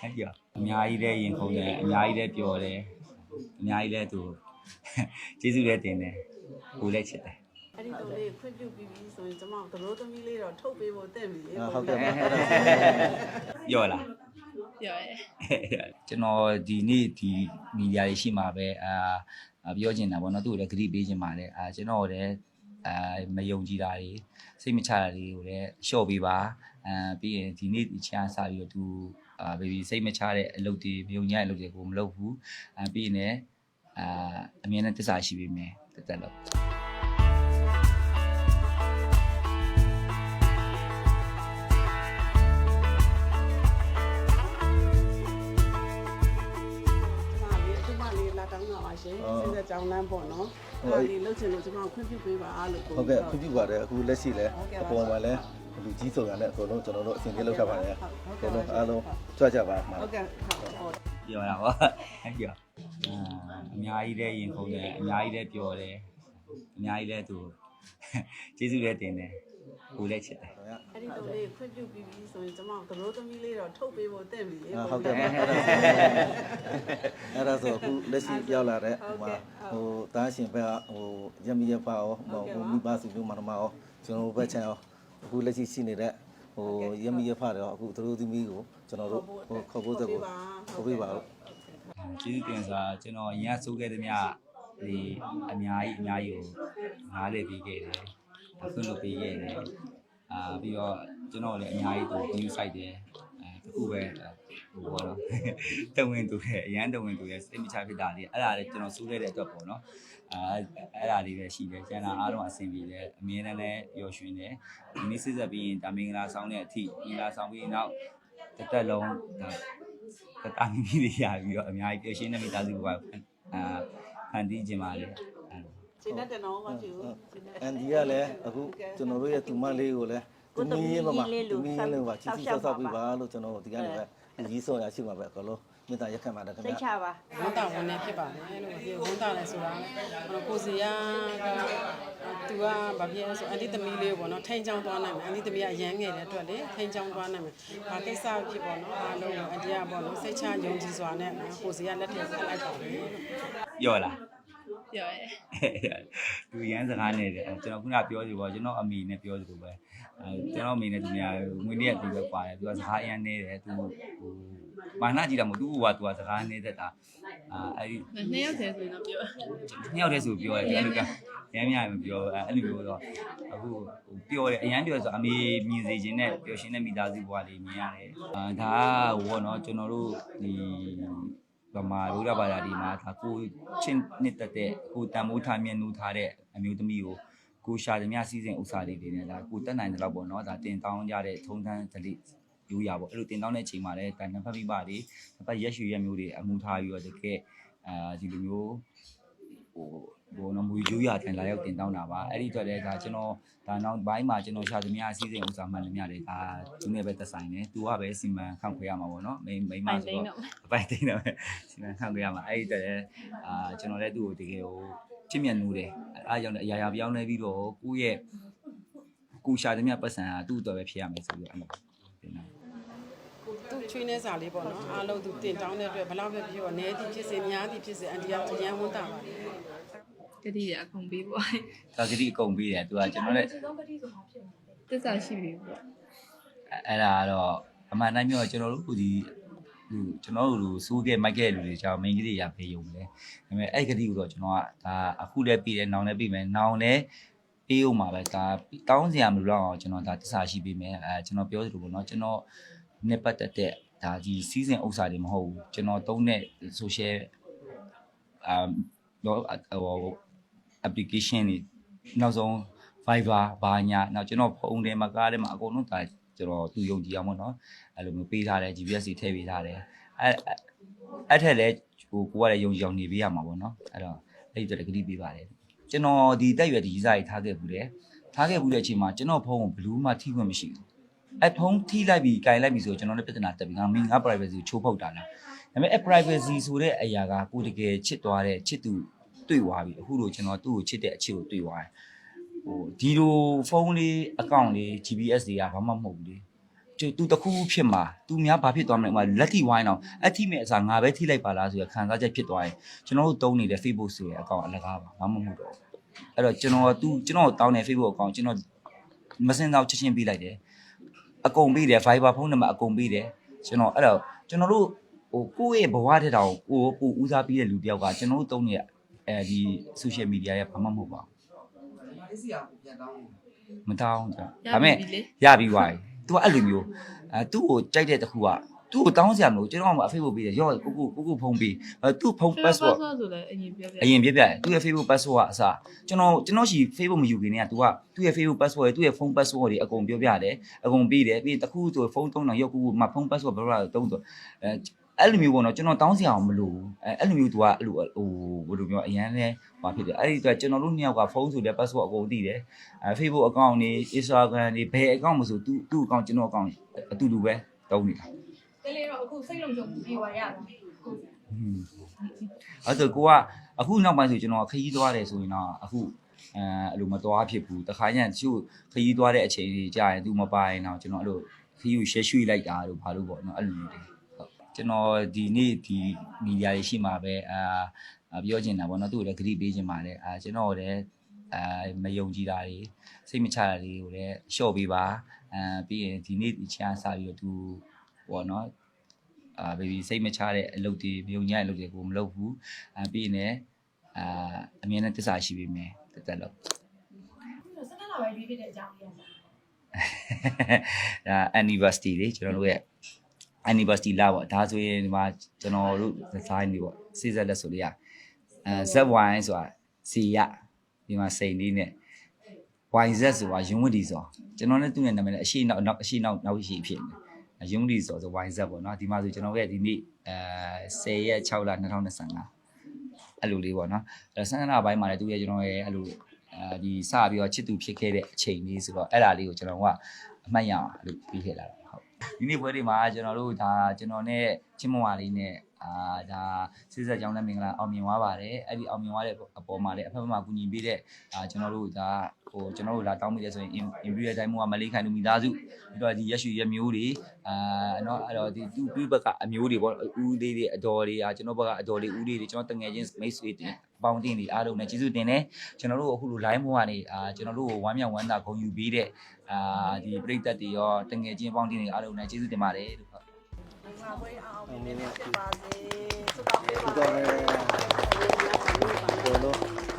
အဲ့ဒီအများကြီးလည်းရင်ခုန်တယ်အများကြီးလည်းပျော်တယ်အများကြီးလည်းသူကျေးဇူးလည်းတင်တယ်ကိုလည်းချစ်တယ်အဲ့ဒီတော့လေးခွင့်ပြုပြီးပြီဆိုရင်ကျမတို့သရိုးသမီးလေးတော့ထုတ်ပေးဖို့တင့်ပြီလေအာဟုတ်ကဲ့ပါအဲ့ဒါပြောလားပြောရဲကျွန်တော်ဒီနေ့ဒီမီဒီယာတွေရှိမှာပဲအာအာပြောချင်တာပေါ့နော်သူ့ကိုလည်းဂရိပေးချင်ပါတယ်အာကျွန်တော်လည်းအာမယုံကြည်တာတွေစိတ်မချတာတွေကိုလည်းလျှော့ပေးပါ အာပြီးရင်ဒီနေ့ဒီချာစားပြီးတော့သူအာဘေဘီစိတ်မချတဲ့အလုပ်တွေမယုံကြတဲ့အလုပ်တွေကိုမလုပ်ဘူးအာပြီးရင်လည်းအာအမြဲတမ်းတစ္ဆာရှိပေးမယ်တက်တက်လို့ ရှင်စဉ်းစားကြောင်းလမ်းပေါ့နော်အဲ့ဒီလှုပ်ချင်လို့ကျမခွင့်ပြုပေးပါလို့ကိုဟုတ်ကဲ့ခွင့်ပြုပါတယ်အခုလက်ရှိလဲအပေါ်မှာလဲလူကြီးဆောင်ရလဲအကုန်လုံးကျွန်တော်တို့အစီအစဉ်လုပ်ထားပါတယ်အကုန်လုံးအားလုံးကြွကြပါမှာဟုတ်ကဲ့ဟုတ်ဟုတ်ပြောတာပေါ့အဲ့ဒီအာအများကြီးလည်းရင်ခုန်တယ်အများကြီးလည်းပျော်တယ်အများကြီးလည်းသူကျေးဇူးလည်းတင်တယ် ကိုလည်းချစ်တယ်အဲ့ဒီတော့လေးခွင့်ပြုပြီးပြီဆိုရင်ကျမတို့သရိုးသမီးလေးတော့ထုတ်ပေးဖို့တင့်ပြီလေအာဟုတ်ကဲ့ပါအဲ့ဒါအဲ့ဒါဆိုအခုလက်ရှိရောက်လာတဲ့ဟိုမှာဟိုတားရှင်ဘက်ကဟိုရမီရပါရောဟိုမိဘစုမျိုးမနမရောကျွန်တော်တို့ဘက်ချန်ရောအခုလက်ရှိရှိနေတဲ့ဟိုရမီရဖတယ်ရောအခုသူတို့သမီးကိုကျွန်တော်တို့ဟိုခေါ်ဖို့သက်ကိုခေါ်ပေးပါဦးကျေးဇူးတင်စွာကျွန်တော်အရင်ကစိုးခဲ့သမျှဒီအများကြီးအများကြီးကိုနားလည်ပြီးခဲ့တယ် အခုလုပ်ပြီးခဲ့တယ်အာပြီးတော့ကျွန်တော်လည်းအများကြီးသူ view site တယ်အဲတခုပဲဟိုဘောတော့တဝင်သူရဲ့အရန်တဝင်သူရဲ့စိတ်မချဖြစ်တာလေးအဲ့ဒါလေးကျွန်တော်စိုးခဲ့တဲ့အတွက်ပေါ့နော်အာအဲ့ဒါလေးပဲရှိတယ်ကျန်တာအားလုံးအဆင်ပြေတယ်အမြဲတမ်းလည်းပျော်ရွှင်တယ်ဒီနေ့စစ်ဆက်ပြီးရင်ဒါမင်္ဂလာဆောင်တဲ့အထိမင်္ဂလာဆောင်ပြီးနောက်တစ်သက်လုံးဒါတတာမီမီတွေရပြီးတော့အများကြီးပျော်ရွှင်တဲ့မိသားစုကအာဖန်တီးခြင်းပါလေ အဲ့လိုရှင်းတဲ့တော့မရှိဘူးအန်ဒီကလည်းအခုကျွန်တော်တို့ရဲ့တူမလေးကိုလည်းသူမင်းမမသူမင်းလေးပါချစ်ချစ်ဆောက်ဆောက်ပြီးပါလို့ကျွန်တော်တို့ဒီကနေပဲကြီးဆောင်ရရှိမှာပဲအကလို့မေတ္တာရက်ခံပါတယ်ခင်စိတ်ချဗျာပါဝန်တာဝန်နေဖြစ်ပါတယ်လို့ပြောဝန်တာလဲဆိုတာကိုစီယာကသူကဘာဖြစ်လဲဆိုအန်တီသမီးလေးပေါ့နော်ထိန်ချောင်းသွားနိုင်မယ်အန်တီသမီးကအရန်ငယ်တဲ့အတွက်လေထိန်ချောင်းသွားနိုင်မယ်ဘာကိစ္စဖြစ်ပေါ့နော်အားလုံးအန်တီကပေါ့နော်စိတ်ချယုံကြည်စွာနဲ့ကိုစီယာလက်ထက်ဆက်လိုက်ပါမယ်ပြောလား ပြောရဲသူရန်စကားနဲ့တယ်ကျွန်တော်ခုနပြောစီပေါ့ကျွန်တော်အမိနဲ့ပြောစီလို့ပဲအဲကျွန်တော်အမိနဲ့သူများငွေနေ့ကသူပဲပါတယ်သူကစကားအရန်နေတယ်သူဟိုမာနကြည့်တာမဟုတ်သူ့ဟိုကသူကစကားနေတတ်တာအာအဲ့ဒီနှစ်ယောက်တည်းဆိုရင်တော့ပြောနှစ်ယောက်တည်းဆိုပြောရတယ်အဲ့လိုကရမ်းများမပြောအဲ့လိုမျိုးတော့အခုဟိုပြောတယ်အရန်ပြောဆိုအမေမြင်စေခြင်းနဲ့ပျော်ရှင်တဲ့မိသားစုဘဝလေးမြင်ရတယ်အာဒါကဟိုပေါ့နော်ကျွန်တော်တို့ဒီ ဗမာဗုဒ္ဓဘာသာဒီမှာဒါကိုချင်းနှစ်သက်တဲ့ကိုတန်မိုးထားမြတ်နိုးထားတဲ့အမျိုးသမီးကိုကိုရှာသမျှစီစဉ်ဥစ္စာလေးတွေနဲ့ဒါကိုတက်နိုင်တဲ့တော့ပေါ့နော်ဒါတင်တောင်းကြတဲ့ထုံတန်းဒလိရိုးရပေါ့အဲ့လိုတင်တောင်းတဲ့အချိန်မှာလည်းဒါနံပါတ်မိပါတွေနံပါတ်ရက်ရွှေရက်မျိုးတွေအမှုထားပြီးတော့တကယ်အာဒီလိုမျိုးဟို ဘိုးနော်မူယူရတိုင်းလာရောက်တင်တောင်းတာပါအဲ့ဒီအတွက်လည်းဒါကျွန်တော်ဒါနောက်ဘိုင်းမှာကျွန်တော်ရှာသမျှအစည်းအဝေးဥစားမှန်သမျှတွေဒါသူနဲ့ပဲသက်ဆိုင်တယ်သူကပဲစီမံခန့်ခွဲရမှာပေါ့နော်မိမိမဆိုတော့အပိုင်သိနေတော့စီမံခန့်ခွဲရမှာအဲ့ဒီအတွက်လည်းအာကျွန်တော်လည်းသူ့ကိုတကယ်ဟိုချစ်မြတ်နိုးတယ်အားကြောင့်လည်းအရာရာပြောင်းလဲပြီးတော့ကိုယ့်ရဲ့ကိုရှာသမျှပတ်စံကသူ့အတွက်ပဲဖြစ်ရမယ်ဆိုပြီးတော့အဲ့လိုတင်တာသူချွေးနေစာလေးပေါ့နော်အားလုံးသူတင်တောင်းတဲ့အတွက်ဘယ်လောက်ပဲဖြစ်ဖြစ်နဲသည်ဖြစ်စေများသည်ဖြစ်စေအန်တီကအရန်ဝန်တာပါ တတိယအကုန်ပေးပေါ့ဒါကတိအကုန်ပြီးတယ်သူကကျွန်တော်လည်းတစ္ဆာရှိပြီပေါ့အဲ့ဒါကတော့အမှန်တိုင်းပြောကျွန်တော်တို့ဒီဟိုကျွန်တော်တို့စိုးခဲ့မိုက်ခဲ့လူတွေကြောင့် main ကြီးရဖေးယုံတယ်ဒါပေမဲ့အဲ့ကတိကိုတော့ကျွန်တော်ကဒါအခုလည်းပြီးတယ်နောင်လည်းပြီးမယ်နောင်လည်းအေးဦးမှာပဲဒါတောင်းစရာမလိုတော့အောင်ကျွန်တော်ဒါတစ္ဆာရှိပေးမယ်အဲကျွန်တော်ပြောသလိုပေါ့နော်ကျွန်တော်နဲ့ပတ်သက်တဲ့ဒါဒီစီးစင်ဥစ္စာတွေမဟုတ်ဘူးကျွန်တော်သုံးတဲ့ social အမ်တော့ဟို application တွေနောက်ဆုံး Viber ဘာညာနောက်ကျွန်တော်ဖုန်းထဲမှာကားထဲမှာအကုန်လုံးဒါကျွန်တော်သူယုံကြည်အောင်ပေါ့နော်အဲ့လိုမျိုးပေးထားတယ် GPS တွေထည့်ပေးထားတယ်အဲ့အဲ့ထက်လည်းဟိုကိုကလည်းယုံကြည်အောင်နေပေးရမှာပေါ့နော်အဲ့တော့အဲ့ဒီတော့လည်းဂရုပေးပါတယ်ကျွန်တော်ဒီတက်ရွယ်ဒီကြီးစားကြီးထားခဲ့ဘူးတယ်ထားခဲ့ဘူးတဲ့အချိန်မှာကျွန်တော်ဖုန်းကိုဘလူးမှထိခွင့်မရှိဘူးအဲ့ဖုန်းထိလိုက်ပြီးကင်လိုက်ပြီးဆိုကျွန်တော်လည်းပြဿနာတက်ပြီးငါမင်းငါ privacy ကိုချိုးဖောက်တာလားဒါပေမဲ့အဲ့ privacy ဆိုတဲ့အရာကကိုတကယ်ချစ်သွားတဲ့ချစ်သူ တွေ့သွားပြီအခုလိုကျွန်တော်သူ့ကိုချစ်တဲ့အချစ်ကိုတွေ့သွားတယ်ဟိုဒီလိုဖုန်းလေးအကောင့်လေး GPS တွေကဘာမှမဟုတ်ဘူးလေသူတခုခုဖြစ်မှာသူများဘာဖြစ်သွားမလဲဥမာလက်ထိဝိုင်းအောင်အထိမဲ့အစားငါပဲထိလိုက်ပါလားဆိုရခံစားချက်ဖြစ်သွားရင်ကျွန်တော်တို့တုံးနေတဲ့ Facebook ဆိုရအကောင့်အလကားပါဘာမှမဟုတ်တော့ဘူးအဲ့တော့ကျွန်တော်သူကျွန်တော်တောင်းတဲ့ Facebook အကောင့်ကျွန်တော်မစင်တော့ချက်ချင်းပေးလိုက်တယ်အကုန်ပေးတယ် Viber ဖုန်းနံပါတ်အကုန်ပေးတယ်ကျွန်တော်အဲ့တော့ကျွန်တော်တို့ဟိုကိုယ့်ရဲ့ဘဝတဲ့တောင်ကိုကိုဦးစားပေးတဲ့လူတယောက်ကကျွန်တော်တို့တုံးနေတဲ့ အဲဒီ social media ရဲ့ဘာမှမဟုတ်ပါဘူးမတောင်းကြဒါပေမဲ့ပြီလေရပြီးသွားပြီ။ तू ကအဲ့လိုမျိုးအဲသူ့ကိုကြိုက်တဲ့တစ်ခုကသူ့ကိုတောင်းစရာမလိုကျွန်တော်က Facebook ပေးတယ်ရော့ကိုကိုကိုကိုဖုန်းပေးအဲသူ့ဖုန်း password ဆိုလည်းအရင်ပြောပြအရင်ပြပြတယ်သူ့ရဲ့ Facebook password ကအစားကျွန်တော်ကျွန်တော်ရှိ Facebook မယူခင်တည်းက तू ကသူ့ရဲ့ Facebook password တွေသူ့ရဲ့ဖုန်း password တွေအကုန်ပြောပြတယ်အကုန်ပေးတယ်ပြီးရင်တစ်ခုဆိုဖုန်းသုံးတာရော့ကိုကိုမဖုန်း password ဘယ်လိုလဲတုံးဆိုအဲ အဲ့လိုမျိုးပေါ့နော်ကျွန်တော်တောင်းစရာမလိုဘူးအဲအဲ့လိုမျိုး तू ကအဲ့လိုဟိုဘယ်လိုပြောအရန်လဲဟိုဖြစ်တယ်အဲ့ဒီတော့ကျွန်တော်တို့နှစ်ယောက်ကဖုန်းဆိုတဲ့ password အကုန်သိတယ်အဲ Facebook account တွေ Instagram တွေဘယ် account မဆိုသူသူ့ account ကျွန်တော် account အတူတူပဲတုံးနေတာကလေးတော့အခုစိတ်လုံးစုံပြေဝရတာကိုအဲ့တော့ကိုကအခုနောက်ပိုင်းဆိုကျွန်တော်ခရီးသွားတယ်ဆိုရင်တော့အခုအဲအဲ့လိုမသွားဖြစ်ဘူးတခါကျရင်တချို့ခရီးသွားတဲ့အချိန်ကြီးကြာရင် तू မပါရင်တော့ကျွန်တော်အဲ့လိုခရီးကိုရှယ်ရွှေ့လိုက်တာတို့ဘာလို့ပေါ့နော်အဲ့လိုမျိုးတွေဟုတ် ကျွန်တော်ဒီနေ့ဒီမီဒီယာတွေရှိမှာပဲအာအာပြောချင်တာပေါ့နော်သူ့ကိုလည်းဂရိပေးချင်ပါတယ်အာကျွန်တော်လည်းအာမယုံကြည်တာတွေစိတ်မချတာတွေကိုလည်းလျှော့ပေးပါအာပြီးရင်ဒီနေ့ဒီချမ်းစားပြီးတော့ तू ပေါ့နော် အာ baby စိတ်မချတဲ့အလုပ်တွေမြုံညံ့တဲ့အလုပ်တွေကိုမလုပ်ဘူးအာပြီးရင်လည်းအာအမြဲတမ်းတစ္ဆာရှိပေးမယ်တက်တက်လို့ စနေလာပဲပြီးဖြစ်တဲ့အကြောင်းလေးอ่ะ ဒါ anniversary လေကျွန်တော်တို့ရဲ့ anniversary လာပေါ့ဒါဆိုရင်ဒီမှာကျွန်တော်တို့ design တွေပေါ့စိစက်လက်ဆိုလေးရအဲ ZY ဆိုတာစီရဒီမှာစိန်လေးနဲ့ YZ ဆိုတာယွန်းဝတီဆိုကျွန်တော်နဲ့သူ့ရဲ့နာမည်နဲ့အရှိနောက်နောက်အရှိနောက်နောက်ရှိဖြစ်နေယွန်းဝတီဆိုဆို YZ ပေါ့နော်ဒီမှာဆိုကျွန်တော်ရဲ့ဒီနေ့အဲ10ရက်6လ2025အဲ့လိုလေးပေါ့နော်အဲဆန္ဒနာပိုင်းမှာလည်းသူရဲ့ကျွန်တော်ရဲ့အဲ့လိုအဲဒီစပြီးတော့ချစ်သူဖြစ်ခဲ့တဲ့အချိန်လေးဆိုတော့အဲ့ဒါလေးကိုကျွန်တော်ကအမှတ်ရအောင်အဲ့လိုပြီးခဲ့လာတာဟုတ် ဒီနေ့ပွဲဒီမှာကျွန်တော်တို့ဒါကျွန်တော်နဲ့ချင်းမွာလေးနဲ့ အာဒါစစ်ဆက်ကြောင်းလည်းမင်္ဂလာအောင်မြင်သွားပါတယ်အဲ့ဒီအောင်မြင်သွားတဲ့အပေါ်မှာလည်းအဖက်ဖက်မှာကူညီပေးတဲ့အာကျွန်တော်တို့ဒါဟိုကျွန်တော်တို့လာတောင်းမိလဲဆိုရင် imperial တိုင်းမှာမလေးခိုင်လူမိသားစုပြီးတော့ဒီရက်ရွှေရမျိုးတွေအာနော်အဲ့တော့ဒီသူ့သူ့ဘက်ကအမျိုးတွေပေါ့ဦးသေးတွေအတော်တွေအာကျွန်တော်ဘက်ကအတော်တွေဦးသေးတွေကျွန်တော်တငယ်ချင်း mate တွေတင်ပေါင်းတင်တွေအားလုံးနဲ့ကျေးဇူးတင်တယ်ကျွန်တော်တို့အခုလို live မှာနေအာကျွန်တော်တို့ကိုဝမ်းမြောက်ဝမ်းသာဂုဏ်ယူပေးတဲ့အာဒီပြိတ္တတွေရောတငယ်ချင်းပေါင်းတင်တွေအားလုံးနဲ့ကျေးဇူးတင်ပါတယ် လို့ဟုတ်ဒီတော့လည်းဘယ်လို